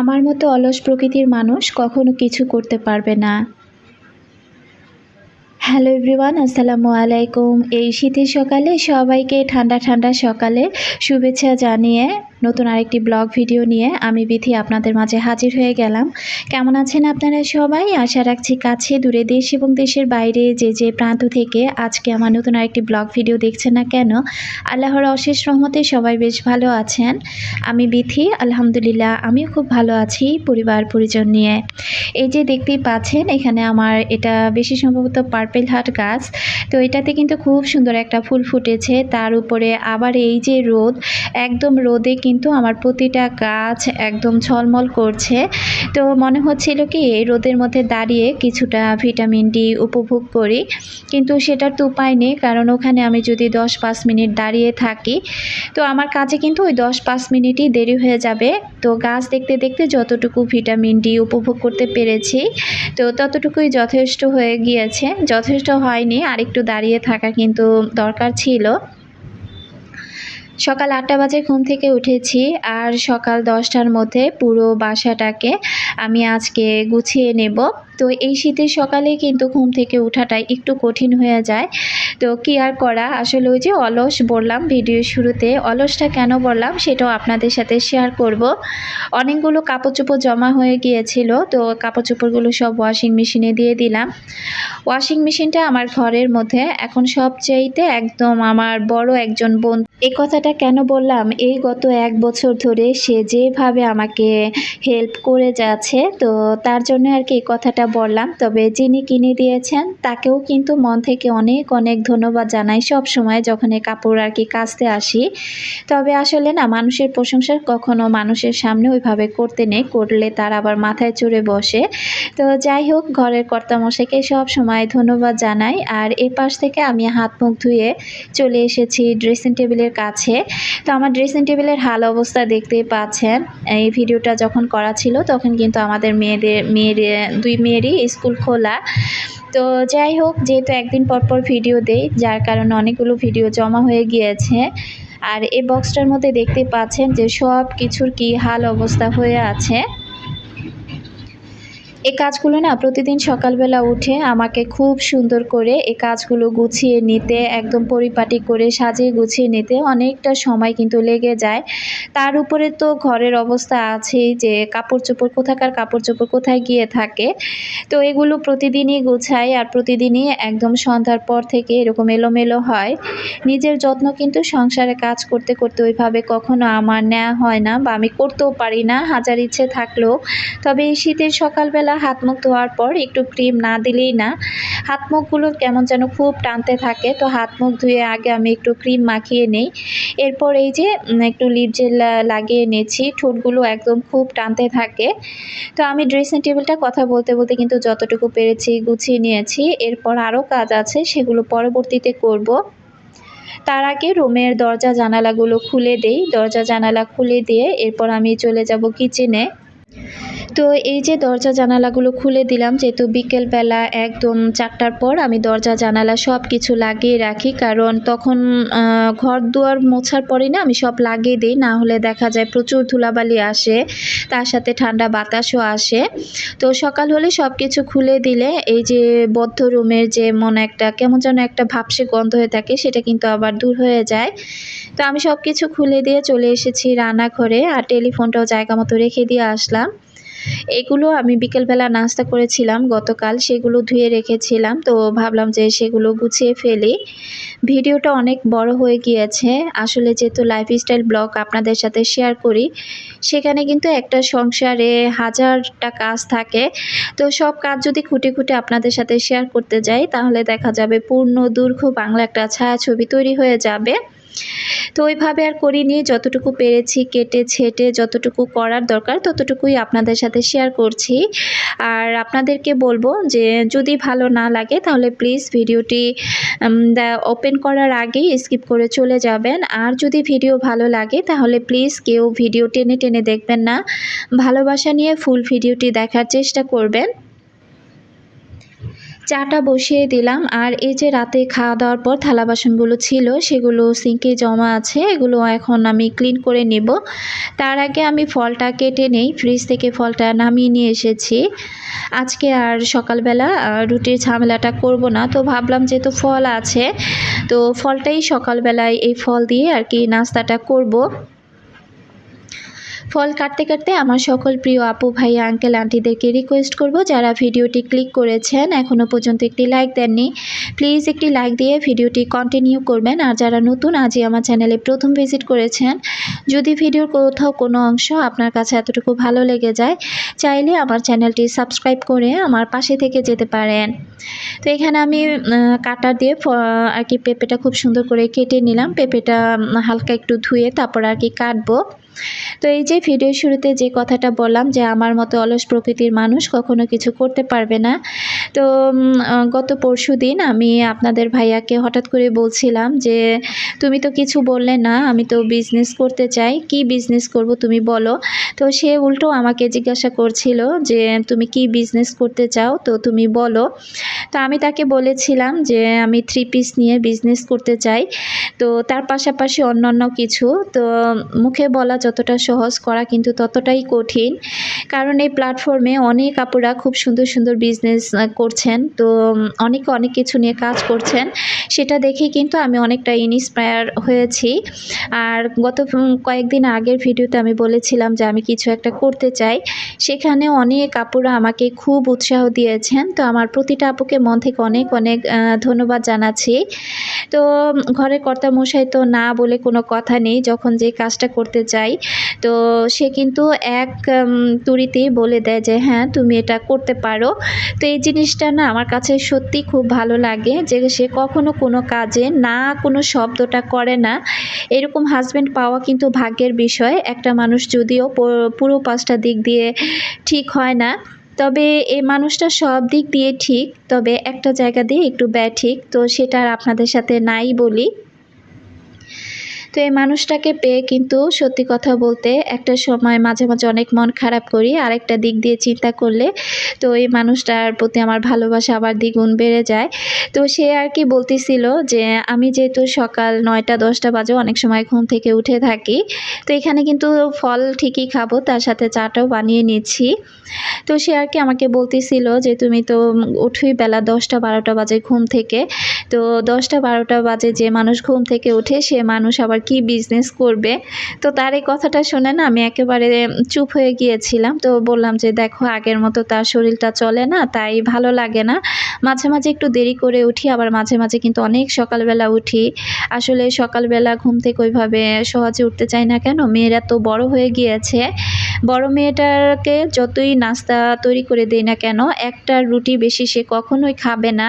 আমার মতো অলস প্রকৃতির মানুষ কখনো কিছু করতে পারবে না। হ্যালো এভরিওয়ান, আসসালামু আলাইকুম। এই শীতের সকালে সবাইকে ঠান্ডা ঠান্ডা সকালে শুভেচ্ছা জানিয়ে নতুন আরেকটি ব্লগ ভিডিও নিয়ে আমি বিথি আপনাদের মাঝে হাজির হয়ে গেলাম। কেমন আছেন আপনারা সবাই? আশা রাখছি কাছে দূরে দেশ এবং দেশের বাইরে যে যে প্রান্ত থেকে আজকে আমার নতুন আরেকটি ব্লগ ভিডিও দেখছেন না কেন, আল্লাহর অশেষ রহমতে সবাই বেশ ভালো আছেন। আমি বিথি, আলহামদুলিল্লাহ আমিও খুব ভালো আছি পরিবার পরিজন নিয়ে। এই যে দেখতেই পাচ্ছেন, এখানে আমার এটা বেশি সম্ভবত পার্পেল হার্ট গাছ। তো এটাতে কিন্তু খুব সুন্দর একটা ফুল ফুটেছে। তার উপরে আবার এই যে রোদ, একদম রোদে কিন্তু আমার প্রতিটা গাছ একদম ঝলমল করছে। তো মনে হচ্ছিল কি, এই রোদের মধ্যে দাঁড়িয়ে কিছুটা ভিটামিন ডি উপভোগ করি। কিন্তু সেটার তো উপায় নেই, কারণ ওখানে আমি যদি দশ পাঁচ মিনিট দাঁড়িয়ে থাকি, তো আমার কাজে কিন্তু ওই দশ পাঁচ মিনিটই দেরি হয়ে যাবে। তো গাছ দেখতে দেখতে যতটুকু ভিটামিন ডি উপভোগ করতে পেরেছি, তো ততটুকুই যথেষ্ট হয়ে গিয়েছে। যথেষ্ট হয়নি, আরেকটু দাঁড়িয়ে থাকা কিন্তু দরকার ছিল। সকাল আটটা বাজে ঘুম থেকে উঠেছি আর সকাল দশটার মধ্যে পুরো বাসাটাকে আমি আজকে গুছিয়ে নেব। তো এই শীতের সকালে কিন্তু ঘুম থেকে ওঠাটাই একটু কঠিন হয়ে যায়। তো কি আর করা? আসলে ওই যে অলস বললাম ভিডিও শুরুতে, অলসটা কেন বললাম সেটাও আপনাদের সাথে শেয়ার করব। অনেকগুলো কাপড় চোপড় জমা হয়ে গিয়েছিল, তো কাপড় চোপড়গুলো সব ওয়াশিং মেশিনে দিয়ে দিলাম। ওয়াশিং মেশিনটা আমার ঘরের মধ্যে, এখন সবচাইতে একদম আমার বড় একজন বোন এই কথাটা কেন বললাম? এই গত এক বছর ধরে সে যেভাবে আমাকে হেল্প করে যাচ্ছে, তো তার জন্য আর কি এই কথাটা বললাম, তবে যিনি কিনে দিয়েছেন, তাকেও কিন্তু মন থেকে অনেক অনেক ধন্যবাদ জানাই সব সময় যখন এই কাপড় আর কি কাচতে আসি। তবে আসলে না, মানুষের প্রশংসা কখনো মানুষের সামনে ওইভাবে করতে নেই, করলে তার আবার মাথায় চড়ে বসে। তো যাই হোক, ঘরের কর্তামশাইকে সব সময় ধন্যবাদ জানাই। আর এ পাশ থেকে আমি হাত মুখ ধুয়ে চলে এসেছি ড্রেসিং টেবিলের কাছে। তো আমার ড্রেসিং টেবিলের হাল অবস্থা দেখতেই পাচ্ছেন। এই ভিডিওটা যখন করা ছিল, তখন কিন্তু আমাদের মেয়েদের মেয়ের দুই মেয়েরই স্কুল খোলা। তো যাই হোক, যেহেতু একদিন পর পর ভিডিও দেই, যার কারণে অনেকগুলো ভিডিও জমা হয়ে গিয়েছে। আর এই বক্সটার মধ্যে দেখতে পাচ্ছেন যে সব কিছুর কি হাল অবস্থা হয়ে আছে। এই কাজগুলো না প্রতিদিন সকালবেলা উঠে আমাকে খুব সুন্দর করে এই কাজগুলো গুছিয়ে নিতে, একদম পরিপাটি করে সাজিয়ে গুছিয়ে নিতে অনেকটা সময় কিন্তু লেগে যায়। তার উপরে তো ঘরের অবস্থা আছেই যে কাপড় চোপড় কোথাকার কাপড় চোপড় কোথায় গিয়ে থাকে। তো এগুলো প্রতিদিনই গুছাই আর প্রতিদিনই একদম সন্ধ্যার পর থেকে এরকম এলোমেলো হয়। নিজের যত্ন কিন্তু সংসারে কাজ করতে করতে ওইভাবে কখনো আমার নেওয়া হয় না বা আমি করতেও পারি না, হাজার ইচ্ছে থাকলেও। তবে এই শীতের সকালবেলা হাত মুখ ধোয়ার পর একটু ক্রিম না দিলেই না। হাত মুখগুলো কেমন যেন খুব টানতে থাকে, তো হাত মুখ ধুয়ে আগে আমি একটু ক্রিম মাখিয়ে নেই। এরপর এই যে একটু লিপ জেল লাগিয়ে নিয়েছি, ঠোঁটগুলো একদম খুব টানতে থাকে। তো আমি ড্রেসিং টেবিলটা কথা বলতে বলতে কিন্তু যতটুকু পেরেছি গুছিয়ে নিয়েছি। এরপর আরও কাজ আছে, সেগুলো পরবর্তীতে করব। তার আগে রুমের দরজা জানালাগুলো খুলে দেই। দরজা জানালা খুলে দিয়ে এরপর আমি চলে যাব কিচেনে তো এই যে দরজা জানালাগুলো খুলে দিলাম, যেহেতু বিকেলবেলা একদম চারটার পর আমি দরজা, জানালা সব কিছু লাগিয়ে রাখি। কারণ তখন ঘর দুয়ার মোছার পরে না আমি সব লাগিয়ে দিই, না হলে দেখা যায় প্রচুর ধুলাবালি আসে, তার সাথে ঠান্ডা বাতাসও আসে। তো সকাল হলে সব কিছু খুলে দিলে এই যে বদ্ধ রুমের যে মনে একটা, কেমন যেন একটা ভাবসে গন্ধ হয়ে থাকে, সেটা কিন্তু আবার দূর হয়ে যায়। তো আমি সব কিছু খুলে দিয়ে চলে এসেছি রান্নাঘরে, আর টেলিফোনটাও জায়গা মতো রেখে দিয়ে আসলাম। এগুলো আমি বিকেলবেলা নাস্তা করেছিলাম, গতকাল সেগুলো ধুয়ে রেখেছিলাম, তো ভাবলাম যে সেগুলো গুছিয়ে ফেলি। ভিডিওটা অনেক বড় হয়ে গিয়েছে, আসলে যেহেতু লাইফস্টাইল ব্লগ আপনাদের সাথে শেয়ার করি, সেখানে কিন্তু একটা সংসারে হাজারটা কাজ থাকে, তো সব কাজ যদি খুঁটে খুঁটে আপনাদের সাথে শেয়ার করতে যাই, তাহলে দেখা যাবে পূর্ণ দীর্ঘ বাংলা একটা ছায়াছবি তৈরি হয়ে যাবে। তো ওইভাবে আর করিনি। যতটুকু পেরেছি, কেটে, ছেটে যতটুকু করার দরকার, ততটুকুই আপনাদের সাথে শেয়ার করছি। আর আপনাদেরকে বলব যে, যদি ভালো না লাগে, তাহলে প্লিজ ভিডিওটি ওপেন করার আগেই স্কিপ করে চলে যাবেন। আর যদি ভিডিও ভালো লাগে, তাহলে প্লিজ কেউ ভিডিও টেনে টেনে দেখবেন না। ভালোবাসা নিয়ে ফুল ভিডিওটি দেখার চেষ্টা করবেন। চাটা বসিয়ে দিলাম আর এই যে রাতে খাওয়া দাওয়ার পর থালা বাসনগুলো ছিল, সেগুলো সিঙ্কে জমা আছে, এগুলো এখন আমি ক্লিন করে নেব। তার আগে আমি ফলটা কেটে নেই, ফ্রিজ থেকে ফলটা নামিয়ে নিয়ে এসেছি। আজকে আর সকালবেলা রুটির ঝামেলাটা করব না, তো ভাবলাম যেহেতু ফল আছে, তো ফলটাই সকালবেলায় এই ফল দিয়ে আর কি নাস্তাটা করব। ফল কাটতে কাটতে আমার সকল প্রিয় আপু, ভাই আঙ্কেল আন্টিদেরকে রিকোয়েস্ট করব। যারা ভিডিওটি ক্লিক করেছেন এখনও পর্যন্ত একটি লাইক দেননি প্লিজ একটি লাইক দিয়ে ভিডিওটি কন্টিনিউ করবেন। আর যারা নতুন, আজই আমার চ্যানেলে প্রথম ভিজিট করেছেন, যদি ভিডিওর কোথাও কোনো অংশ আপনার কাছে এতটুকু ভালো লেগে যায়, চাইলে আমার চ্যানেলটি সাবস্ক্রাইব করে আমার পাশে থেকে যেতে পারেন। তো এখানে আমি কাটার দিয়ে আর কি পেঁপেটা খুব সুন্দর করে কেটে নিলাম। পেঁপেটা হালকা একটু ধুয়ে তারপর আর কি কাটবো। তো এই যে ভিডিও শুরুতে যে কথাটা বললাম যে আমার মতো অলস প্রকৃতির মানুষ কখনো কিছু করতে পারবে না, তো গত পরশু দিন আমি আপনাদের ভাইয়াকে হঠাৎ করে বলছিলাম যে, তুমি তো কিছু বললে না, আমি তো বিজনেস করতে চাই, কি বিজনেস করব তুমি বলো? তো সে উল্টো আমাকে জিজ্ঞাসা করছিল যে, তুমি কি বিজনেস করতে চাও? তো তুমি বলো। তো আমি তাকে বলেছিলাম যে, আমি থ্রি পিস নিয়ে বিজনেস করতে চাই। তো তার পাশাপাশি অন্যান্য কিছু, তো, মুখে বলা যতটা সহজ করা কিন্তু ততটাই কঠিন। কারণ এই প্ল্যাটফর্মে অনেক আপুরা খুব সুন্দর সুন্দর বিজনেস করছেন। তো অনেকে অনেক কিছু নিয়ে কাজ করছেন। সেটা দেখে কিন্তু আমি অনেকটা ইনস্পায়ার হয়েছি। আর গত কয়েকদিন আগের ভিডিওতে আমি বলেছিলাম যে আমি কিছু একটা করতে চাই। সেখানে অনেক আপুরা আমাকে খুব উৎসাহ দিয়েছেন। তো আমার প্রতিটা আপুকে মন থেকে অনেক অনেক ধন্যবাদ জানাচ্ছি। তো ঘরের কর্তা মশাই তো না বলে কোনো কথা নেই। যখন যে কাজটা করতে চাই তো সে কিন্তু এক তুড়িতেই বলে দেয় যে হ্যাঁ তুমি এটা করতে পারো। তো এই জিনিসটা না আমার কাছে সত্যি খুব ভালো লাগে যে, সে কখনো কোনো কাজে না কোনো শব্দটা করে না। এরকম হাজব্যান্ড পাওয়া কিন্তু ভাগ্যের বিষয়। একটা মানুষ যদিও পুরো পাঁচটা দিক দিয়ে ঠিক হয় না, তবে এই মানুষটা সব দিক দিয়ে ঠিক, তবে একটা জায়গা দিয়ে একটু ঠিক। তো সেটা আর আপনাদের সাথে নাই বলি। তো এই মানুষটাকে পেয়ে কিন্তু সত্যি কথা বলতে একটা সময় মাঝে মাঝে অনেক মন খারাপ করি, আরেকটা দিক দিয়ে চিন্তা করলে তো এই মানুষটার প্রতি আমার ভালোবাসা আবার দ্বিগুণ বেড়ে যায়। তো সে আর কি বলতেছিল যে, আমি যেহেতু সকাল নয়টা, দশটা বাজে অনেক সময় ঘুম থেকে উঠে থাকি, তো এখানে কিন্তু ফল ঠিকই খাব, তার সাথে চাটাও বানিয়ে নিচ্ছি। তো সে আর কি আমাকে বলতেছিল যে, তুমি তো উঠুই বেলা দশটা, বারোটা বাজে ঘুম থেকে। তো দশটা, বারোটা বাজে যে মানুষ ঘুম থেকে উঠে, সে মানুষ আবার কি বিজনেস করবে। তো তার এই কথাটা শুনে না আমি একেবারে চুপ হয়ে গিয়েছিলাম। তো বললাম যে, দেখো, আগের মতো তার শরীরটা চলে না, তাই ভালো লাগে না। মাঝে মাঝে একটু দেরি করে উঠি, আবার মাঝে মাঝে কিন্তু অনেক সকালবেলা উঠি। আসলে সকালবেলা ঘুম থেকে ওইভাবে সহজে উঠতে চাই না কেন? মেয়েরা তো বড় হয়ে গিয়েছে। বড় মেয়েটাকে যতই নাস্তা তৈরি করে দেই না কেন, একটা রুটি বেশি সে কখনোই খাবে না।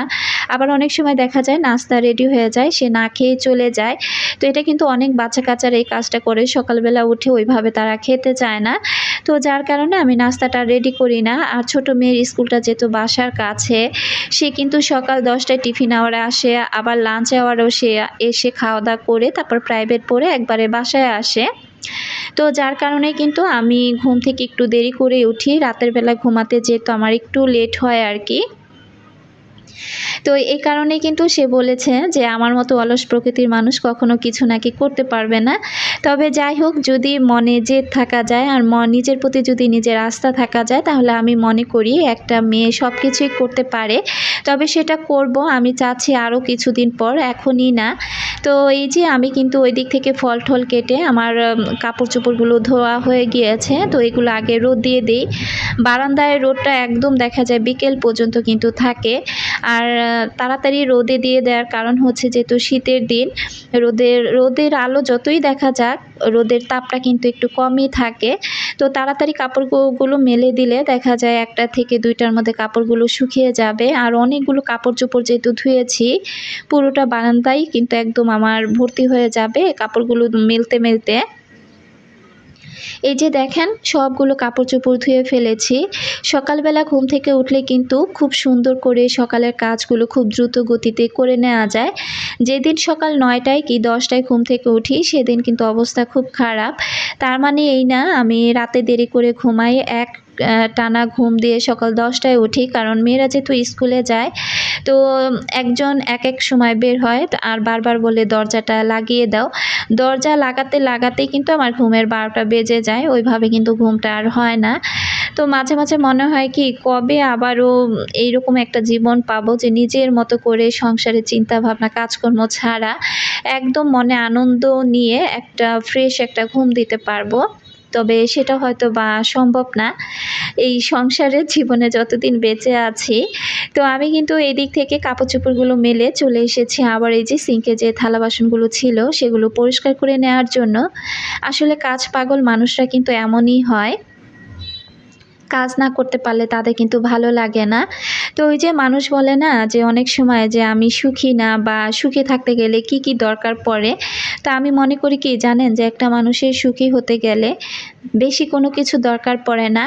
আবার অনেক সময় দেখা যায় নাস্তা রেডি হয়ে যায়, সে না খেয়ে চলে যায়। তো এটা কিন্তু অনেক বাচ্চা কাচ্চার এই কাজটা করে। সকালবেলা উঠে ওইভাবে তারা খেতে চায় না। তো যার কারণে আমি নাস্তাটা রেডি করি না। আর ছোট মেয়ের স্কুলটা যেহেতু বাসার কাছে, সে কিন্তু সকাল দশটায় টিফিন আওয়ারে আসে, আবার লাঞ্চ আওয়ারও সে এসে খাওয়া দাওয়া করে, তারপর প্রাইভেট পড়ে একবারে বাসায় আসে। তো যার কারণে কিন্তু আমি ঘুম থেকে একটু দেরি করে উঠি। রাতের বেলা ঘুমাতে যেহেতু আমার একটু লেট হয় আর কি। তো এই কারণে কিন্তু সে বলেছে যে আমার মতো অলস প্রকৃতির মানুষ কখনো কিছু নাকি করতে পারবে না। তবে যাই হোক, যদি মনে জেদ থাকা যায় আর নিজের প্রতি যদি নিজের আস্থা থাকা যায়, তাহলে আমি মনে করি একটা মেয়ে সব কিছুই করতে পারে। তবে সেটা করব, আমি চাচ্ছি আরও কিছুদিন পর, এখনই না। তো এই যে আমি কিন্তু ওই দিক থেকে ফল ঠল কেটে আমার কাপড় চোপড়গুলো ধোয়া হয়ে গিয়েছে, তো এগুলো আগে রোদ দিয়ে দিই। বারান্দায় রোদটা একদম দেখা যায় বিকেল পর্যন্ত কিন্তু থাকে। আর তাড়াতাড়ি রোদে দিয়ে দেওয়ার কারণ হচ্ছে যেহেতু শীতের দিন, রোদের রোদের আলো যতই দেখা যাক, রোদের তাপটা কিন্তু একটু কমই থাকে। তো তাড়াতাড়ি কাপড়গুলো মেলে দিলে দেখা যায় একটা থেকে দুইটার মধ্যে কাপড়গুলো শুকিয়ে যাবে। আর অনেকগুলো কাপড় চোপড় যেহেতু ধুয়েছি, পুরোটা বারান্দাই কিন্তু একদম আমার ভর্তি হয়ে যাবে কাপড়গুলো মেলতে মেলতে। এই যে দেখেন, সবগুলো কাপড় চোপড় ধুয়ে ফেলেছি। সকালবেলা ঘুম থেকে উঠলে কিন্তু খুব সুন্দর করে সকালের কাজগুলো খুব দ্রুত গতিতে করে নেওয়া যায়। যেদিন সকাল নয়টায় কি দশটায় ঘুম থেকে উঠি, সেদিন কিন্তু অবস্থা খুব খারাপ। তার মানে এই না, আমি রাতে দেরি করে ঘুমাই, এক টানা ঘুম দিয়ে সকাল দশটায় উঠি, কারণ মেয়েরা যেহেতু স্কুলে যায়, তো একজন এক এক সময় বের হয়, আর বারবার বলে দরজাটা লাগিয়ে দাও। দরজা লাগাতে লাগাতেই কিন্তু আমার ঘুমের বারোটা বেজে যায়, ওইভাবে কিন্তু ঘুমটা আর হয় না। তো মাঝে মাঝে মনে হয় কি, কবে আবারও এইরকম একটা জীবন পাবো যে নিজের মতো করে সংসারের চিন্তা ভাবনা কাজকর্ম ছাড়া একদম মনে আনন্দ নিয়ে একটা ফ্রেশ একটা ঘুম দিতে পারব। তবে সেটা হয়তো বা সম্ভব না। এই সংসারের জীবনে যতদিন বেঁচে আছি, তো আমি কিন্তু এদিক থেকে কাপড় চোপড়গুলো মেলে চলে এসেছি। আবার এই যে সিঙ্কে যে থালা বাসনগুলো ছিল, সেগুলো পরিষ্কার করে নেওয়ার জন্য। আসলে কাজ পাগল মানুষরা কিন্তু এমনই হয়। কাজ না করতে পারলে তাদের কিন্তু ভালো লাগে না। তো ওই যে মানুষ বলে না যে অনেক সময় যে আমি সুখী না বা সুখী থাকতে গেলে কি কি দরকার পড়ে? তা আমি মনে করি কি জানেন যে একটা মানুষের সুখী হতে গেলে বেশি কোনো কিছু দরকার পড়ে না।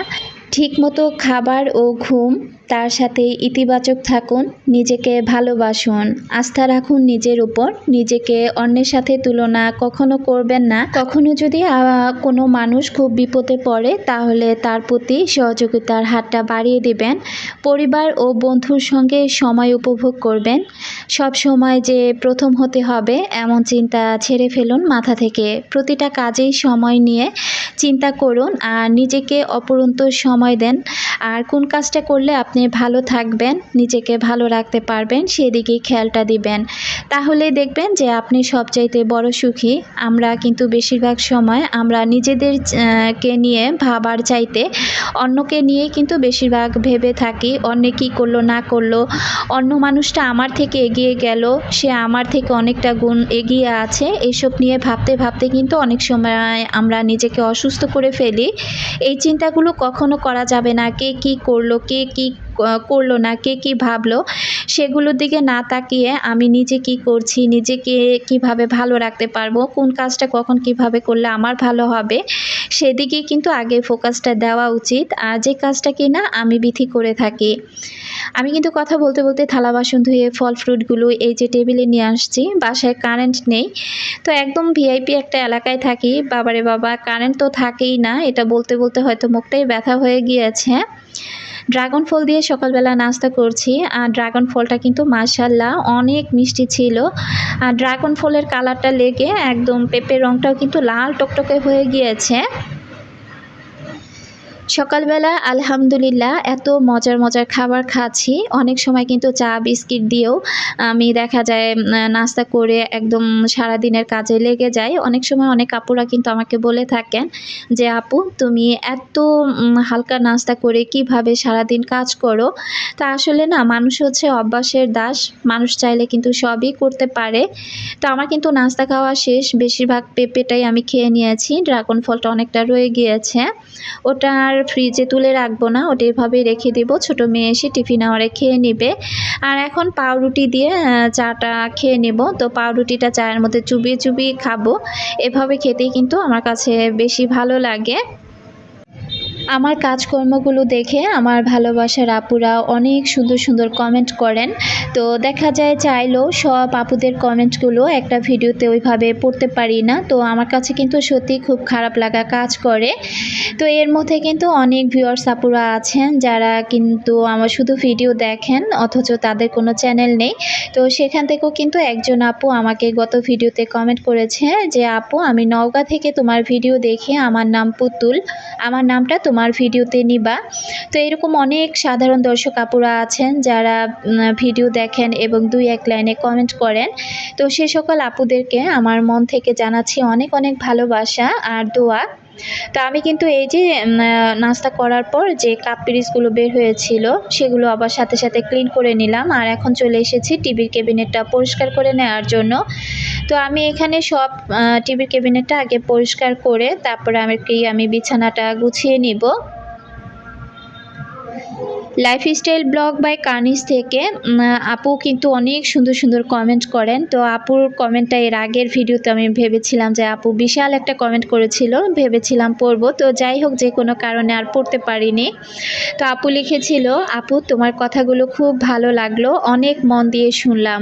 ঠিক মতো খাবার ও ঘুম তার সাথে ইতিবাচক থাকুন, নিজেকে ভালোবাসুন, আস্থা রাখুন নিজের উপর, নিজেকে অন্যের সাথে তুলনা কখনো করবেন না। কখনো যদি কোনো মানুষ খুব বিপদে পড়ে, তাহলে তার প্রতি সহযোগিতার হাতটা বাড়িয়ে দিবেন। পরিবার ও বন্ধুর সঙ্গে সময় উপভোগ করবেন। সব সময় যে প্রথম হতে হবে, এমন চিন্তা ছেড়ে ফেলুন মাথা থেকে। প্রতিটা কাজেই সময় নিয়ে চিন্তা করুন আর নিজেকে অপরন্ত সময় দেন। আর কোন কাজটা করলে আপনি ভালো থাকবেন, নিজেকে ভালো রাখতে পারবেন, সেদিকেই খেয়ালটা দিবেন। তাহলে দেখবেন যে আপনি সবচাইতে বড় সুখী। আমরা কিন্তু বেশিরভাগ সময় আমরা নিজেদের কে নিয়ে ভাবার চাইতে অন্যকে নিয়ে কিন্তু বেশিরভাগ ভেবে থাকি। অন্য কী করল, না করল, অন্য মানুষটা আমার থেকে এগিয়ে গেল, সে আমার থেকে অনেকটা গুণ এগিয়ে আছে, এসব নিয়ে ভাবতে ভাবতে কিন্তু অনেক সময় আমরা নিজেকে অসুস্থ করে ফেলি। এই চিন্তাগুলো কখনো করা যাবে না। কে কী করল, কে কী করল না, কে কী ভাবলো, সেগুলোর দিকে না তাকিয়ে আমি নিজে কি করছি নিজেকে কীভাবে ভালো রাখতে পারব, কোন কাজটা কখন কীভাবে করলে আমার ভালো হবে, সেদিকে কিন্তু আগে ফোকাসটা দেওয়া উচিত। আর যে কাজটা কি না আমি বিথি করে থাকি। আমি কিন্তু কথা বলতে বলতে থালা বাসন ধুয়ে ফল ফ্রুটগুলো এই যে টেবিলে নিয়ে আসছি, বাসায় কারেন্ট নেই। তো একদম ভিআইপি একটা এলাকায় থাকি, বাবারে বাবা কারেন্ট তো থাকেই না, এটা বলতে বলতে হয়তো মুখটাই ব্যথা হয়ে গিয়েছে। ড্রাগন ফল দিয়ে সকালবেলা নাস্তা করছি, আর ড্রাগন ফলটা কিন্তু মাশাল্লাহ অনেক মিষ্টি ছিল। আর ড্রাগন ফলের কালারটা লেগে একদম পেঁপের রঙটাও কিন্তু লাল টকটকে হয়ে গিয়েছে। সকালবেলা আলহামদুলিল্লাহ এত মজার মজার খাবার খাচ্ছি। অনেক সময় কিন্তু চা, বিস্কিট দিয়েও, আমি দেখা যায় নাস্তা করে একদম সারা দিনের কাজে লেগে যাই। অনেক সময় অনেক আপুরা কিন্তু আমাকে বলে থাকেন যে, আপু, তুমি এত হালকা নাস্তা করে কীভাবে সারাদিন কাজ করো? তা আসলে না, মানুষ হচ্ছে অভ্যাসের দাস। মানুষ চাইলে কিন্তু সবই করতে পারে। তো আমার কিন্তু নাস্তা খাওয়া শেষ। বেশিরভাগ পেঁপেটাই আমি খেয়ে নিয়েছি। ড্রাগন ফলটা অনেকটা রয়ে গিয়েছে। ওটার ফ্রিজে তুলে রাখব না, ওটা এভাবেই রেখে দেবো। ছোটো মেয়ে এসে টিফিন আওয়ারে খেয়ে নেবে। আর এখন পাউরুটি দিয়ে চাটা খেয়ে নেব। তো পাউরুটিটা চায়ের মধ্যে চুবিয়ে চুবিয়ে খাব। এভাবে খেতেই কিন্তু আমার কাছে বেশি ভালো লাগে। আমার কাজকর্মগুলো দেখে আমার ভালোবাসার আপুরা অনেক সুন্দর সুন্দর কমেন্ট করেন। তো দেখা যায় চাইলেও সব আপুদের কমেন্টগুলো একটা ভিডিওতে ওইভাবে পড়তে পারি না। তো আমার কাছে কিন্তু সত্যি খুব খারাপ লাগা কাজ করে। তো এর মধ্যে কিন্তু অনেক ভিউয়ার্স আপুরা আছেন যারা কিন্তু আমার শুধু ভিডিও দেখেন, অথচ তাদের কোনো চ্যানেল নেই। তো সেখান থেকেও কিন্তু একজন আপু আমাকে গত ভিডিওতে কমেন্ট করেছে যে, আপু, আমি নওগাঁ থেকে তোমার ভিডিও দেখে আমার নাম পুতুল। আমার নামটা তোমার ভিডিওতে নিবা। তো এরকম অনেক সাধারণ দর্শক আপুরা আছেন যারা ভিডিও দেখেন এবং দুই এক লাইনে কমেন্ট করেন। তো সে সকল আপুদেরকে আমার মন থেকে জানাচ্ছি অনেক অনেক ভালোবাসা আর দোয়া। তো আমি কিন্তু এই যে নাস্তা করার পর যে কাপ পিরিসগুলো বের হয়েছিল, সেগুলো আবার সাথে সাথে ক্লিন করে নিলাম। আর এখন চলে এসেছি টিভির ক্যাবিনেটটা পরিষ্কার করে নেওয়ার জন্য। তো আমি এখানে সব টিভির ক্যাবিনেটটা আগে পরিষ্কার করে তারপরে আমি কি আমি বিছানাটা গুছিয়ে নিব। লাইফস্টাইল ব্লগ বাই কানিস থেকে আপু কিন্তু অনেক সুন্দর সুন্দর কমেন্ট করেন। তো আপুর কমেন্টটা এর আগের ভিডিওতে আমি ভেবেছিলাম যে আপু বিশাল একটা কমেন্ট করেছিল, ভেবেছিলাম পড়ব। তো যাই হোক, যে কোনো কারণে আর পড়তে পারিনি। তো আপু লিখেছিল, আপু, তোমার কথাগুলো খুব ভালো লাগল, অনেক মন দিয়ে শুনলাম।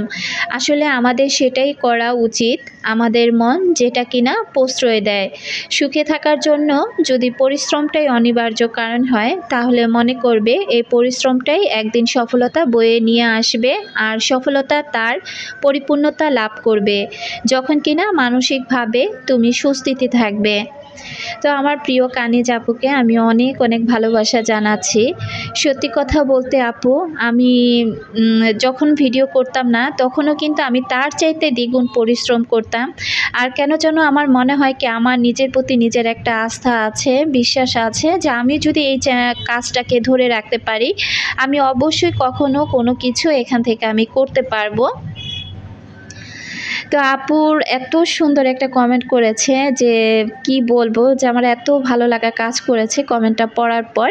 আসলে আমাদের সেটাই করা উচিত, আমাদের মন যেটা কিনা প্রশ্রয় দেয়। সুখে থাকার জন্য যদি পরিশ্রমটাই অনিবার্য কারণ হয়, তাহলে মনে করবে এই পরিশ্রমটাই একদিন সফলতা বয়ে নিয়ে আসবে আর সফলতা তার পরিপূর্ণতা লাভ করবে। যখন কিনা মানসিকভাবে তুমি সুস্থিতি থাকবে। তো আমার প্রিয় কানিজ আপুকে আমি অনেক অনেক ভালোবাসা জানাচ্ছি। সত্যি কথা বলতে আপু, আমি যখন ভিডিও করতাম না, তখনও কিন্তু আমি তার চাইতে দ্বিগুণ পরিশ্রম করতাম। আর কেন যেন আমার মনে হয় কি, আমার নিজের প্রতি নিজের একটা আস্থা আছে, বিশ্বাস আছে যে আমি যদি এই কাজটাকে ধরে রাখতে পারি, আমি অবশ্যই কখনো কোনো কিছু এখান থেকে আমি করতে পারব। তো আপুর এত সুন্দর একটা কমেন্ট করেছে যে, কি বলব যে আমার এত ভালো লাগা কাজ করেছে কমেন্টটা পড়ার পর।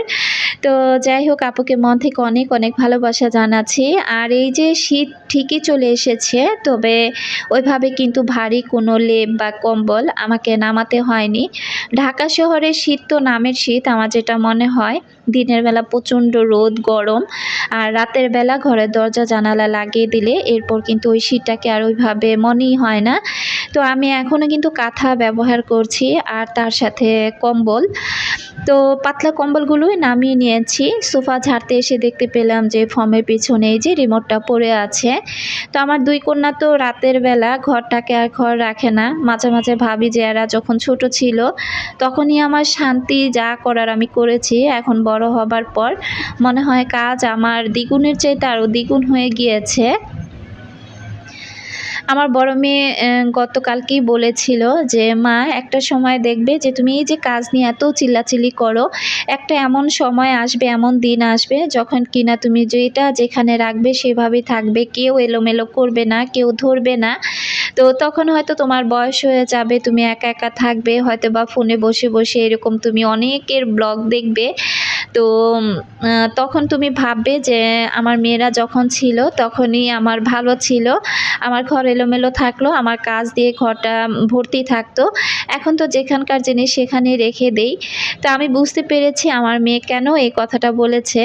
তো যাই হোক, আপুকে মন থেকে অনেক অনেক ভালোবাসা জানাচ্ছি। আর এই যে শীত ঠিকই চলে এসেছে, তবে ওইভাবে কিন্তু ভারী কোনো লেপ বা কম্বল আমাকে নামাতে হয়নি। ঢাকা শহরে শীত তো নামের শীত, আমার যেটা মনে হয়, দিনের বেলা প্রচণ্ড রোদ, গরম, আর রাতের বেলা ঘরের দরজা জানালা লাগিয়ে দিলে এরপর কিন্তু ওই শীতটাকে আর ওইভাবে মনেই হয় না। তো আমি এখনও কিন্তু কাঁথা ব্যবহার করছি আর তার সাথে কম্বল। তো পাতলা কম্বলগুলোই নামিয়ে নিয়েছি। সোফা ঝাড়তে এসে দেখতে পেলাম যে ফর্মের পিছনে যে রিমোটটা পড়ে আছে। তো আমার দুই কন্যা তো রাতের বেলা ঘরটাকে আর ঘর রাখে না। মাঝে মাঝে ভাবি যে এরা যখন ছোট ছিল তখনই আমার শান্তি যা করার আমি করেছি। এখন বড় হবার পর মনে হয় কাজ আমার দ্বিগুণের চাইতে আরও দ্বিগুণ হয়ে গিয়েছে। আমার বড় মেয়ে গতকালকেই বলেছিল যে, মা, একটা সময় দেখবে যে, তুমি এই যে কাজ নিয়ে এত চিল্লাচিল্লি করো, একটা এমন সময় আসবে, এমন দিন আসবে যখন কিনা তুমি যেটা যেখানে রাখবে সেভাবেই থাকবে। কেউ এলোমেলো করবে না, কেউ ধরবে না। তো তখন হয়তো তোমার বয়স হয়ে যাবে, তুমি একা একা থাকবে হয়তো বা ফোনে বসে বসে এরকম তুমি অনেকের ব্লগ দেখবে। তো তখন তুমি ভাববে যে, আমার মেয়েরা যখন ছিল তখনই আমার ভালো ছিল, আমার ঘর এলোমেলো থাকল, আমার কাজ দিয়ে ঘরটা ভর্তি থাকতো। এখন তো যেখানকার জিনিস সেখানে রেখে দেই। তো আমি বুঝতে পেরেছি আমার মেয়ে কেন এই কথাটা বলেছে।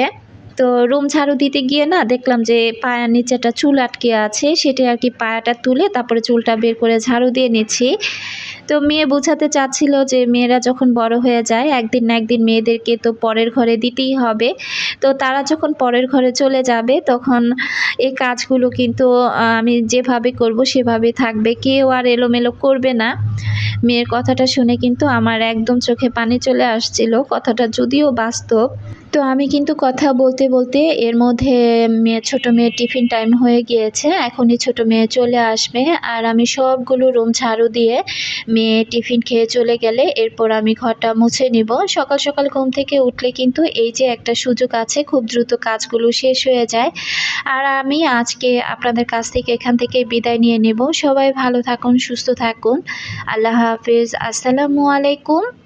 তো রুম ঝাড়ু দিতে গিয়ে না দেখলাম যে পায়ার নিচে একটা চুল আটকে আছে সেটা আর কি পায়াটা তুলে তারপরে চুলটা বের করে ঝাড়ু দিয়ে নিচ্ছি। তো মেয়ে বোঝাতে চাচ্ছিল যে মেয়েরা যখন বড় হয়ে যায়, একদিন না একদিন মেয়েদেরকে তো পরের ঘরে দিতেই হবে। তো তারা যখন পরের ঘরে চলে যাবে, তখন এই কাজগুলো কিন্তু আমি যেভাবে করব সেভাবে থাকবে। কেউ আর এলোমেলো করবে না। মেয়ের কথাটা শুনে কিন্তু আমার একদম চোখে পানি চলে আসছিল। কথাটা যদিও বাস্তব তো আমি কিন্তু কথা বলতে বলতে এর মধ্যে মেয়ে, ছোট মেয়ের টিফিন টাইম হয়ে গিয়েছে। এখনই ছোট মেয়ে চলে আসবে আর আমি সবগুলো রুম ঝাড়ু দিয়ে মেয়ে টিফিন খেয়ে চলে গেলে এরপর আমি ঘরটা মুছে নিব। সকাল সকাল ঘুম থেকে উঠলে কিন্তু এই যে একটা সুযোগ আছে, খুব দ্রুত কাজগুলো শেষ হয়ে যায়। আর আমি আজকে আপনাদের কাছ থেকে এখান থেকে বিদায় নিয়ে নেব। সবাই ভালো থাকুন, সুস্থ থাকুন। আল্লাহ হাফিজ। আসসালামু আলাইকুম।